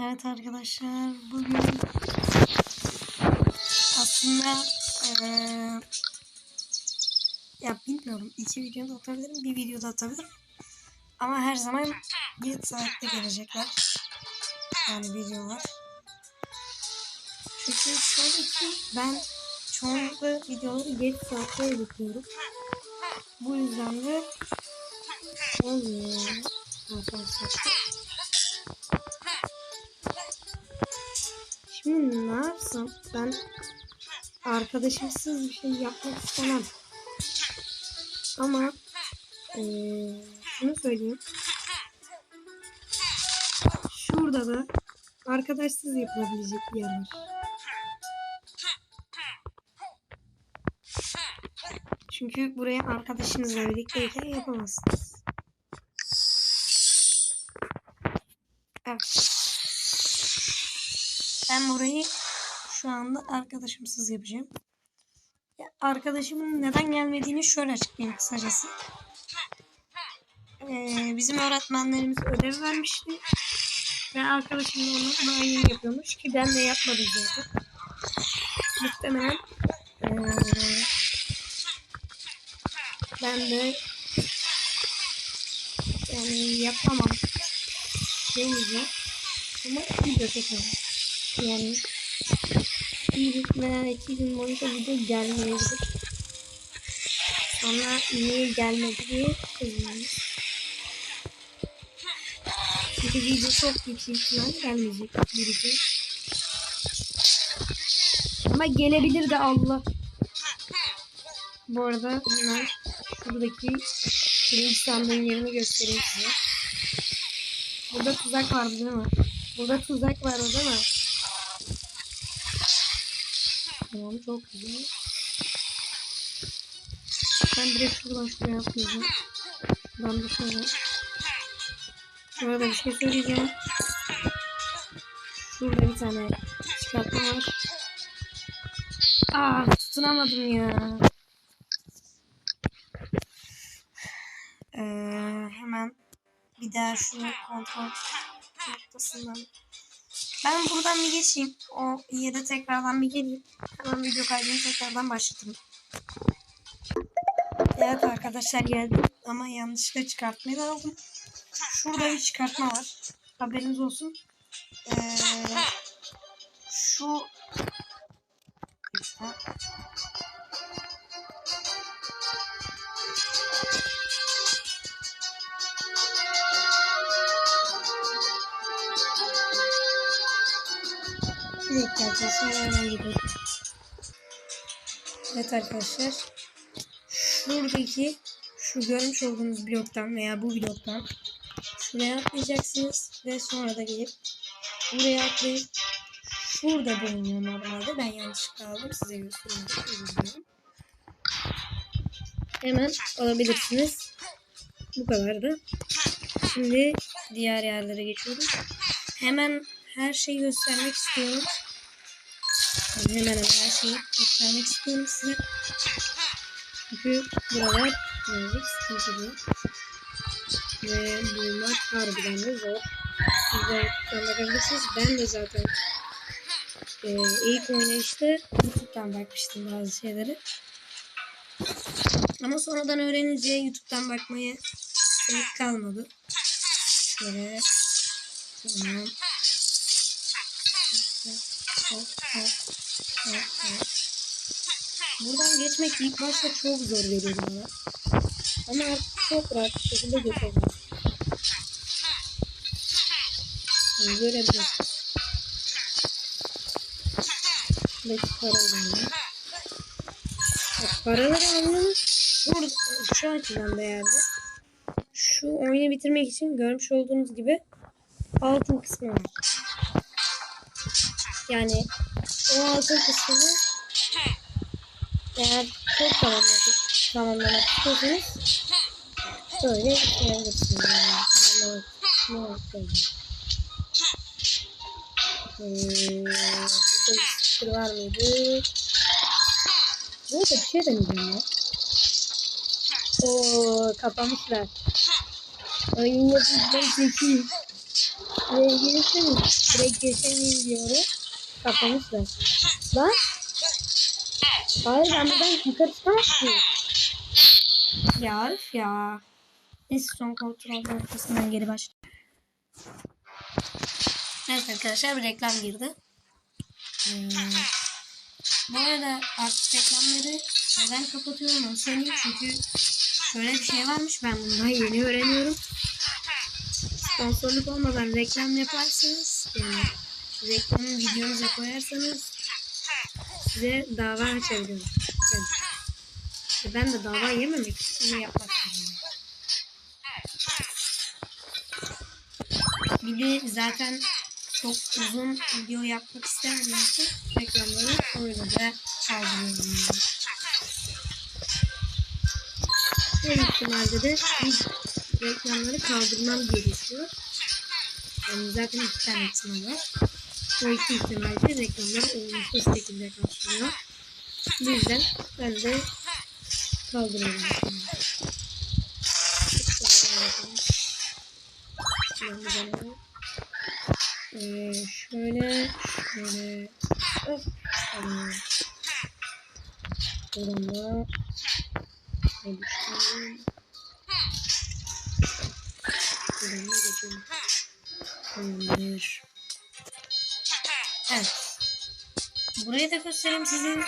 Evet arkadaşlar bugün aslında eee ya bilmiyorum iki video da atabilirim bir video da atabilirim. Ama her zaman bir saatte gelecekler. Yani videolar. Çünkü şöyle ki ben çoğunlukla videoları geç saatte editliyorum bu yüzden de olmuyor. Arkadaşlar. Ne yapsam ben arkadaşımsız bir şey yapmak istemem. Ama eee şunu söyleyeyim. Şurada da arkadaşsız yapılabilecek bir yer var. Çünkü buraya arkadaşınızla birlikteyken yapamazsınız. Evet. Ben burayı şu anda arkadaşımsız yapacağım. Ya arkadaşımın neden gelmediğini şöyle açıklayayım kısacası. Ee, bizim öğretmenlerimiz ödev vermişti. Ve arkadaşım da onu daha yeni yapıyormuş ki ben de yapmadım zaten. Muhtemelen ee, ben de yani yapamam demeyeceğim. Ama video çekemem. Yani veya iki gün boyunca video gelmeyebilir. Sonra niye gelmedi diye kızıyoruz. Çünkü video çok yüksek ihtimal gelmeyecek bir iki. Ama gelebilir de Allah. Bu arada hemen buradaki birinci sandığın yerini göstereyim size. Burada tuzak vardı değil mi? Burada tuzak var o değil mi? Tamam çok güzel. Ben direkt şuradan şuraya atlayacağım. Ben de şöyle. Şurada bir şey söyleyeceğim. Şurada bir tane çıkartma var. Aa tutunamadım ya. Ee, hemen bir daha şu kontrol noktasından ben buradan bir geçeyim. O yere tekrardan bir geleyim. Hemen video kaydını tekrardan başlatayım. Evet arkadaşlar geldim ama yanlışlıkla çıkartmayı da aldım. Şurada bir çıkartma var. Haberiniz olsun. Ee, şu arkadaşlar hemen gidiyorum. Evet arkadaşlar. Şuradaki şu görmüş olduğunuz bloktan veya bu bloktan şuraya atlayacaksınız ve sonra da gelip buraya atlayıp şurada bulunuyor normalde. Ben yanlışlıkla aldım. Size göstereyim. Hemen alabilirsiniz. Bu kadar da. Şimdi diğer yerlere geçiyorum. Hemen her şeyi göstermek istiyorum. Hemen hemen her şeyi. Çünkü buralar birazcık sıkıntılı. Ve bulmak harbiden de zor. Siz de bakabilirsiniz. Ben de zaten e, ilk oynayışta YouTube'dan bakmıştım bazı şeyleri. Ama sonradan öğrenince YouTube'dan bakmaya gerek kalmadı. Şöyle Tamam. Hop, hop. Buradan geçmek ilk başta çok zor geliyordu bana. Ama artık çok rahat bir şekilde geçebilirim. Yani görebilirsiniz. Buradaki paraları. Bak paraları almanız burada şu açıdan değerli. Şu oyunu bitirmek için görmüş olduğunuz gibi altın kısmı var. Yani o altın kısmını eğer çok tamamlamak, tamamlamak istiyorsanız böyle yapabilirsiniz. Yani. Tamamlamak istiyorsanız. Ee, burada bir sıfır var mıydı? Burada bir şey deneyeceğim ya. Oo kapamışlar. Oyun yapımcıları zeki. Buraya gelirseniz direkt geçemeyim diyorum. Kapamışlar. Lan. Hayır ben buradan yukarı ki. Ya Arif ya. Neyse son kontrol noktasından geri başla. Evet arkadaşlar bir reklam girdi. Hmm. Bu arada artık reklamları neden kapatıyorum onu söyleyeyim çünkü şöyle bir şey varmış ben bunu daha yeni öğreniyorum. Sponsorluk olmadan reklam yaparsanız yani reklamı videonuza koyarsanız size dava açabilirim. Evet. Ben de dava yememek için yapmak istiyorum. Bir de zaten çok uzun video yapmak için reklamları öyle de kaldırıyorum. Yani. Büyük ihtimalle de reklamları kaldırmam gerekiyor. Yani zaten iki tane ihtimal var. O iki ihtimalde reklamları olumsuz şekilde karşılıyor. Bu yüzden ben de kaldırıyorum. Ee, göstereyim size.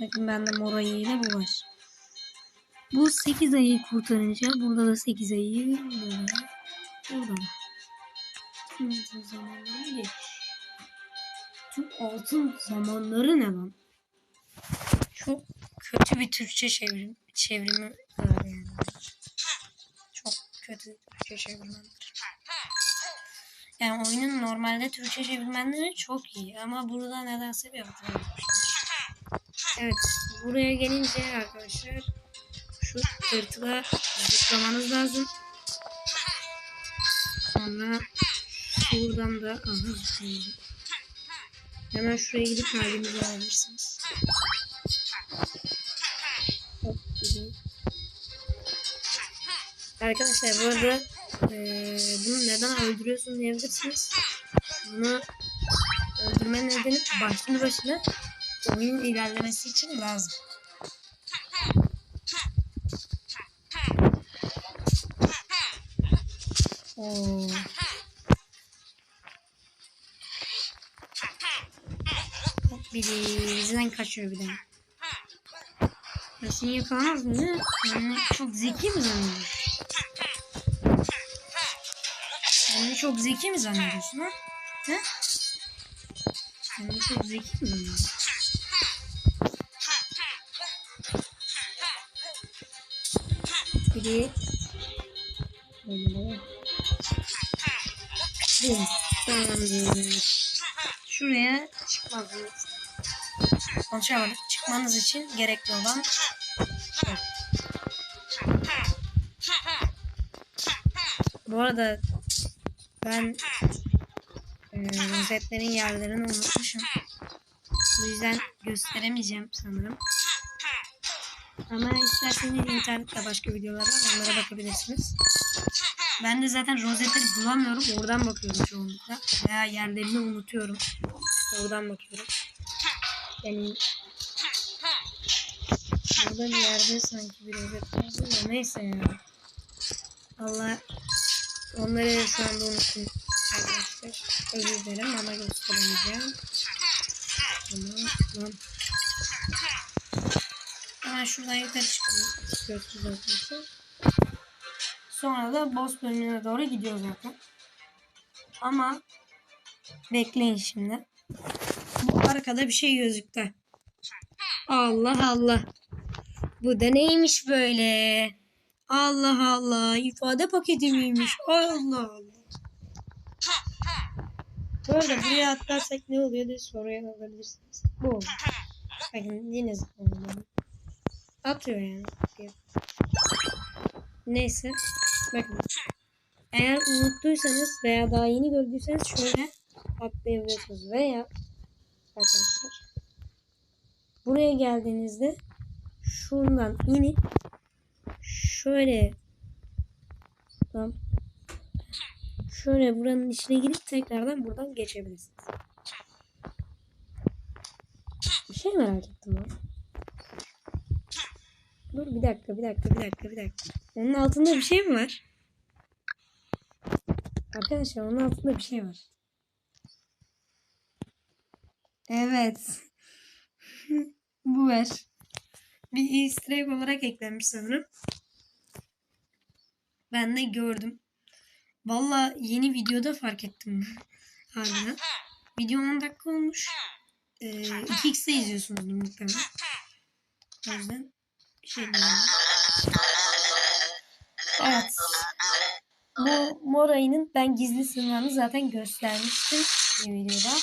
Bakın bende mor ayıyla bu var. Bu 8 ayı kurtarınca burada da 8 ayı burada. Burada da. Altın zamanları geç. Tüm altın zamanları ne lan? Çok kötü bir Türkçe çevrim, çevrimi var yani. Çok kötü Türkçe çevirmenler. Yani oyunun normalde Türkçe çevirmenleri çok iyi ama burada nedense bir hata. Evet, buraya gelince arkadaşlar şu tırtıla zıplamanız lazım. Sonra Buradan da aha zıplayalım. Hemen şuraya gidip halimizi alabilirsiniz. Çok güzel. Arkadaşlar bu arada ee, bunu neden öldürüyorsun diyebilirsiniz. Bunu öldürme nedeni başlı başına oyunun ilerlemesi için lazım. Oo. Biri bizden kaçıyor bir de. Ya seni yakalamaz mı? Yani çok zeki mi zannediyorsun? Çok zeki mi zannediyorsun ha? He? Kendini çok zeki mi zannediyorsun? Biri böyle. Bum. Tamamdır. Şuraya çıkmalıyız. Konuşamadık. Çıkmanız için gerekli olan şey. Bu arada ben e, rozetlerin yerlerini unutmuşum. Bu yüzden gösteremeyeceğim sanırım. Ama isterseniz internette başka videolar var. Onlara bakabilirsiniz. Ben de zaten rozetleri bulamıyorum. Oradan bakıyorum çoğunlukla. Veya yerlerini unutuyorum. Oradan bakıyorum. Yani burada bir yerde sanki bir rozet vardı neyse ya. Allah onları şu anda unuttum arkadaşlar. Özür dilerim ama gösteremeyeceğim. Tamam. Tamam. Hemen şuradan yukarı arkadaşlar. Sonra da boss bölümüne doğru gidiyor zaten. Ama bekleyin şimdi. Bu arkada bir şey gözüktü. Allah Allah. Bu da neymiş böyle? Allah Allah. ifade paketi miymiş? Allah Allah. Arada buraya atlarsak ne oluyor diye soruya alabilirsiniz. Bu. Bakın yine zıplamıyorum. Atıyor yani. Neyse. Bakın. Eğer unuttuysanız veya daha yeni gördüyseniz şöyle atlayabilirsiniz. Veya arkadaşlar buraya geldiğinizde şuradan inip şöyle tam şöyle buranın içine girip tekrardan buradan geçebilirsiniz. Bir şey merak ettim ben. Dur bir dakika bir dakika bir dakika bir dakika. Onun altında bir şey mi var? Arkadaşlar onun altında bir şey var. Evet. Bu var. Bir easter egg olarak eklenmiş sanırım. Ben de gördüm. Valla yeni videoda fark ettim. Harbiden. Video 10 dakika olmuş. Ee, 2x'de izliyorsunuz muhtemelen. O yüzden şey demiyorum. Evet. Bu mor ayının ben gizli sınırlarını zaten göstermiştim bir videoda.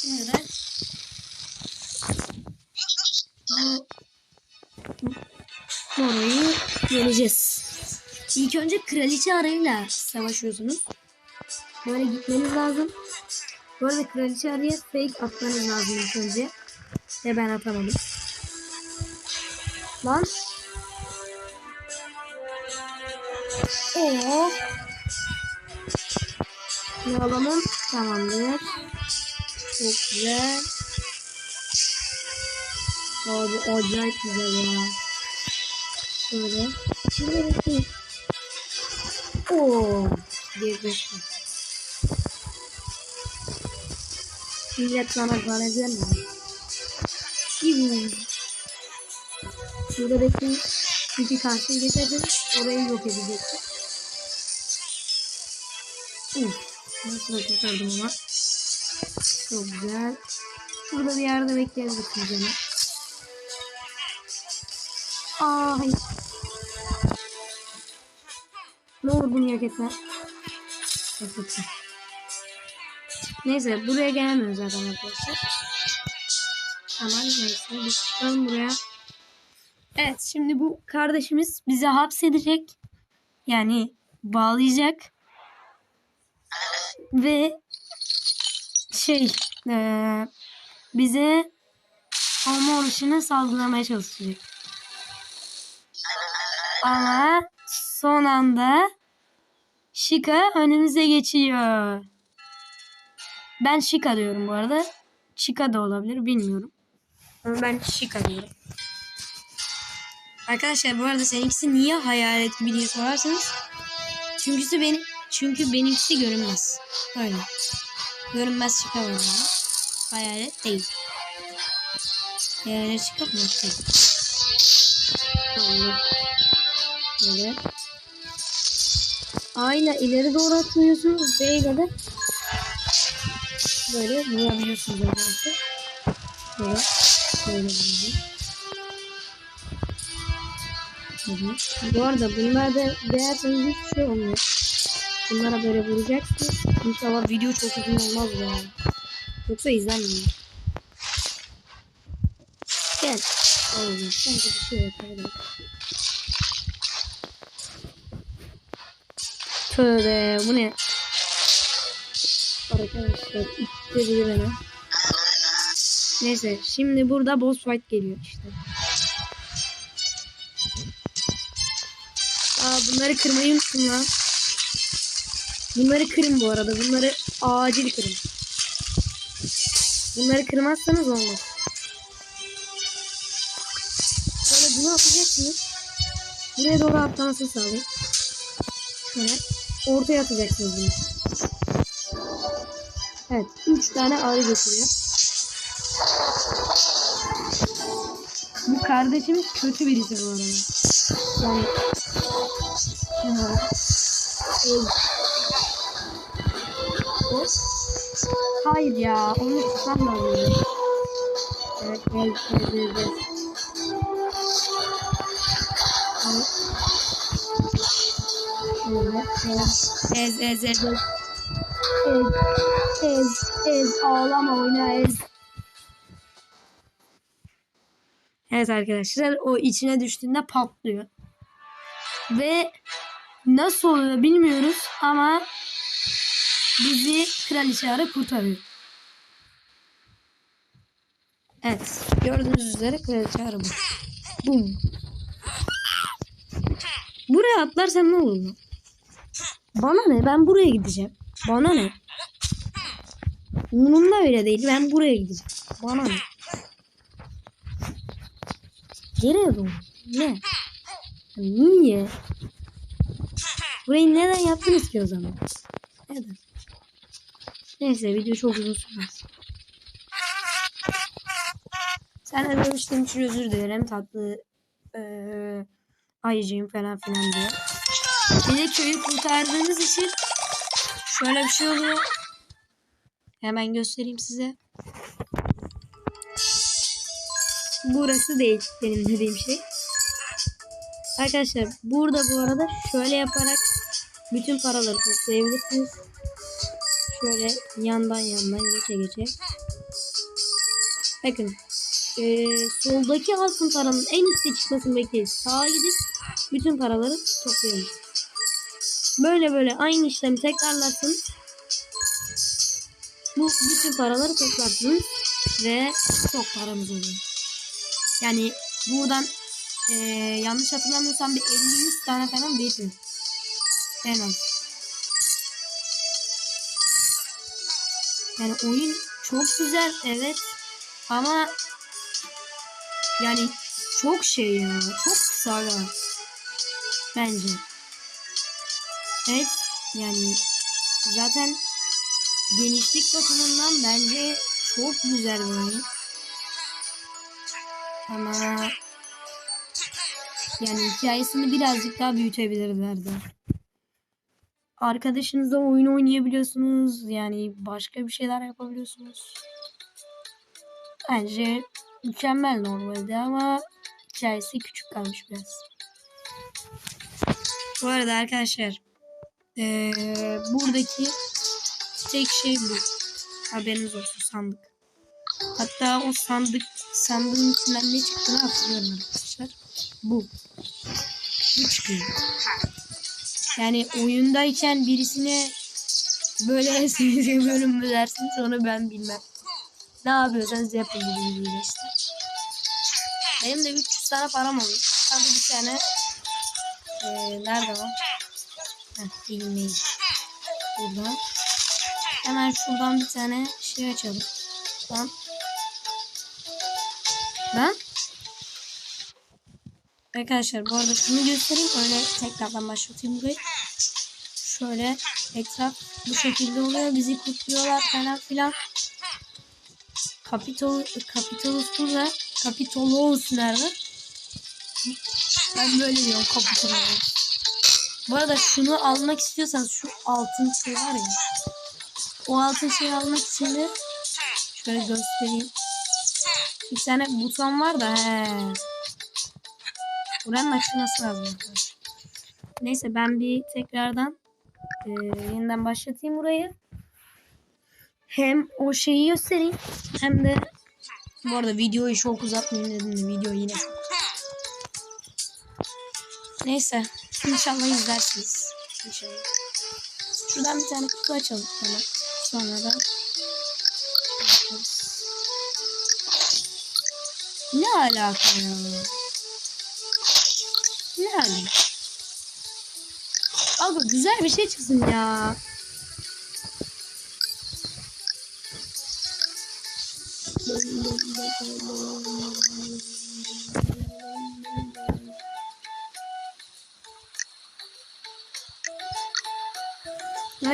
Şimdi de yeneceğiz. İlk önce kraliçe arayla savaşıyorsunuz. Böyle gitmeniz lazım. Bu arada kraliçe araya fake atmanız lazım ilk önce. Ve ben atamadım. Lan. Oo. Ne alalım? Tamamdır. Çok güzel. Abi acayip güzel ya. Şöyle. Şöyle bakayım. Oo. Bir beş. Millet sana zannediyor mu? Yuh. Şurada bekleyin. Çünkü karşıya geçerdim. Orayı yok edecektim. Uf. Nasıl kurtardım ama. Çok güzel. Burada bir yerde bekleyebilirsiniz canım. Aa. Ne olur bunu yok etme. Neyse buraya gelemiyoruz zaten arkadaşlar. Tamam neyse biz çıkalım buraya. Evet şimdi bu kardeşimiz bizi hapsedecek. Yani bağlayacak. Ve şey eee, bize hormon ışını salgılamaya çalışacak. Ama son anda Şika önümüze geçiyor. Ben Şika diyorum bu arada. Şika da olabilir bilmiyorum. Ama ben Şika diyorum. Arkadaşlar bu arada seninkisi niye hayalet gibi diye sorarsanız. Çünküsü benim çünkü benimkisi görünmez. Öyle. Görünmez Şika var. Hayalet değil. Hayalet Şika mı? Değil. Tamam. Böyle. A ile ileri doğru atıyorsunuz. B ile de böyle vurabiliyorsunuz arkadaşlar. Böyle. Böyle vurabiliyorsunuz. Hı hı. Bu arada bunlarda değerseniz hiçbir şey olmuyor. Bunlara böyle vuracaksınız. İnşallah video çok uzun olmaz yani. Yoksa izlenmiyor. Gel. Olacak. Sanki bir şey yapabilirim. Tövbe bu ne? Arkadaşlar ittirdi beni. Neyse şimdi burada boss fight geliyor işte. Aa bunları kırmayı unuttum lan. Bunları kırın bu arada. Bunları acil kırın. Bunları kırmazsanız olmaz. Böyle bunu atacaksınız. Buraya doğru atlamasını sağlayın. Şöyle ortaya atacaksınız bunu. Evet. Üç tane arı getiriyor. Bu kardeşimiz kötü birisi bu arada. Yani. Evet. Hayır ya. Onu lazım. Evet. Gel. gel. Evet. Ez ez ez. Ez ez ez ağlama oyna ez. Evet arkadaşlar o içine düştüğünde patlıyor. Ve nasıl oluyor bilmiyoruz ama bizi kraliçe arı kurtarıyor. Evet gördüğünüz üzere kraliçe arı bu. Bum. Buraya atlarsan ne olur mu? Bana ne? Ben buraya gideceğim. Bana ne? Umurumda öyle değil. Ben buraya gideceğim. Bana ne? Nereye doğru? Ne? Niye? Burayı neden yaptınız ki o zaman? Neden? Neyse video çok uzun sürmez. Sen de için özür dilerim tatlı eee ayıcıyım falan filan diye. De köyü kurtardığınız için şöyle bir şey oluyor. Hemen göstereyim size. Burası değil benim dediğim şey. Arkadaşlar burada bu arada şöyle yaparak bütün paraları toplayabilirsiniz. Şöyle yandan yandan geçe geçe. Bakın eee, soldaki altın paranın en üstte çıkmasını bekleyip sağa gidip bütün paraları toplayın. Böyle böyle aynı işlemi tekrarlarsınız. Bu bütün paraları toplarsınız ve çok paranız oluyor. Yani buradan eee, yanlış hatırlamıyorsam bir 50-100 tane falan veriyor. En az. Yani oyun çok güzel evet ama yani çok şey ya çok kısa. Bence. Evet yani zaten genişlik bakımından bence çok güzel bir oyun. Ama yani hikayesini birazcık daha büyütebilirlerdi. Arkadaşınızla oyun oynayabiliyorsunuz. Yani başka bir şeyler yapabiliyorsunuz. Bence mükemmel normalde ama hikayesi küçük kalmış biraz. Bu arada arkadaşlar eee, buradaki tek şey bu. Haberiniz olsun sandık. Hatta o sandık sandığın içinden ne çıktığını hatırlıyorum arkadaşlar. Bu. Bu çıkıyor. Yani oyundayken birisine böyle seviyorum mu dersiniz onu ben bilmem. Ne yapıyorsanız yapın gibi işte. Benim de 300 tane param olmuş. Hadi bir tane ee, nerede o? Heh, bilmeyin. Burada. Hemen şuradan bir tane şey açalım. Lan. Lan. Arkadaşlar bu arada şunu göstereyim. Öyle tekrardan başlatayım burayı. Şöyle etraf bu şekilde oluyor. Bizi kutluyorlar falan filan. Kapitol, Kapitolus burada. Kapitolos nerede? Ben böyle diyorum Kapitolos. Bu arada şunu almak istiyorsanız şu altın şey var ya. O altın şeyi almak için de şöyle göstereyim. Bir tane buton var da he. Buranın açılması lazım. Neyse ben bir tekrardan e, yeniden başlatayım burayı. Hem o şeyi göstereyim hem de bu arada videoyu çok uzatmayayım dedim de video yine. Neyse inşallah izlersiniz. İnşallah. Şuradan bir tane kutu açalım hemen. Sonra da. Ne alaka ya? Ne alaka? Abi güzel bir şey çıksın ya.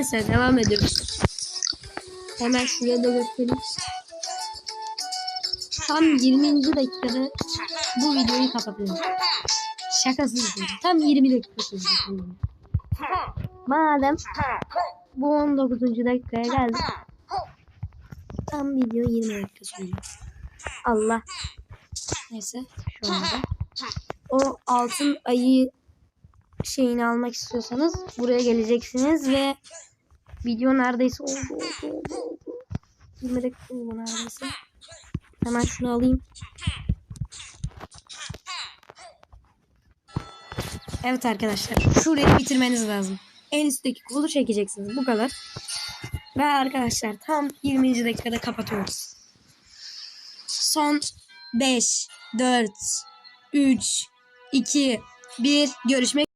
Neyse devam ediyoruz. Hemen şuraya da göstereyim. Tam 20. dakikada bu videoyu kapatıyorum. Şakasız değil. Tam 20 dakika video. Madem bu 19. dakikaya geldik. Tam video 20 dakika sürecek. Allah. Neyse şu anda. O altın ayı şeyini almak istiyorsanız buraya geleceksiniz ve video neredeyse oldu oldu oldu oldu. 20 dakika oldu neredeyse. Hemen şunu alayım. Evet arkadaşlar. Şurayı bitirmeniz lazım. En üstteki kolu çekeceksiniz. Bu kadar. Ve arkadaşlar tam 20. dakikada kapatıyoruz. Son 5, 4, 3, 2, 1. Görüşmek